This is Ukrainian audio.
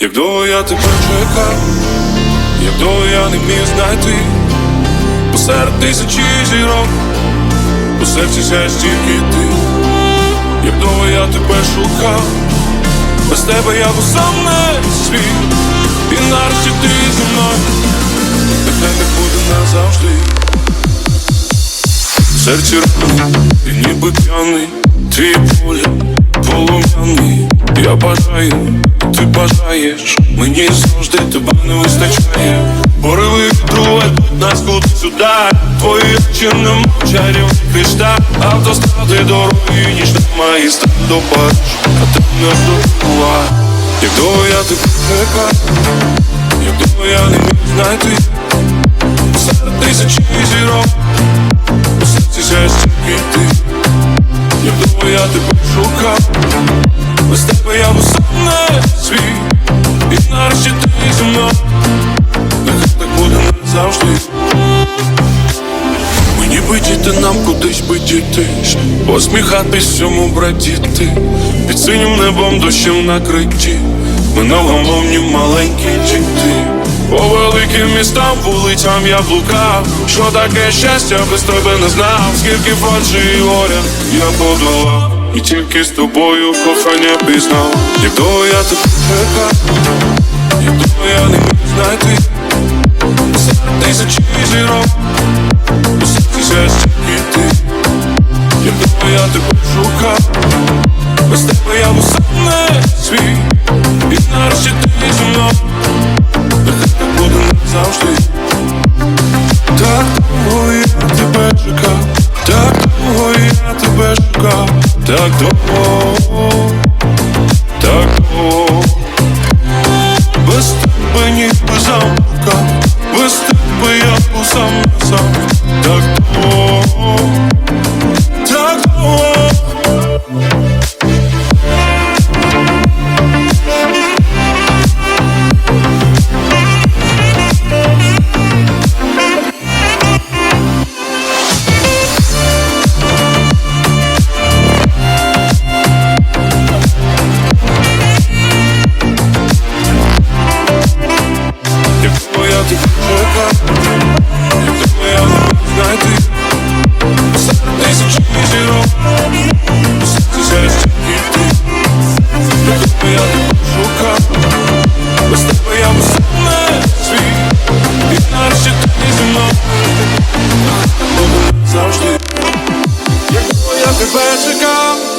Як довго я тебе чекав, як довго я не міг знайти. Посеред тисячі зірок, у серці сяє стільки ти. Як довго я тебе шукав, без тебе я був сам не свій І нарешті ти зі мною, нехай не буде назавжди. В серці рани, і ніби п'яний, твій поля полум'яний. Я бажаю, ти бажаєш, мені завжди тебе не вистачає. Пориви ведуть нас куди сюди? Твої очі не мовчарів кришталь. Автостради дороги, ніж немає до Париж А ти не добула Як довго я тебе чекав Як довго я не міг знайти. Серед тисячі зірок У серці стільки ти Як довго я тебе шукав Діти нам кудись би дітись Посміхатись всьому братіти Під синім небом дощем накриті. Ми на головні маленькі діти. По великим містам, вулицям я блукав Що таке щастя без тебе не знав. Скільки фальші і горя я подолав. І тільки з тобою кохання пізнав. Як довго я тебе чекав Як довго я не міг знайти. Серед тисячі зірок тебе шукав, без тебе я був сам не свій, і нарешті ти зі мною, нехай так буде назавжди. Так довго я тебе чекав, так довго я тебе шукав, так довго, так довго, без тебе ніби замка. to come.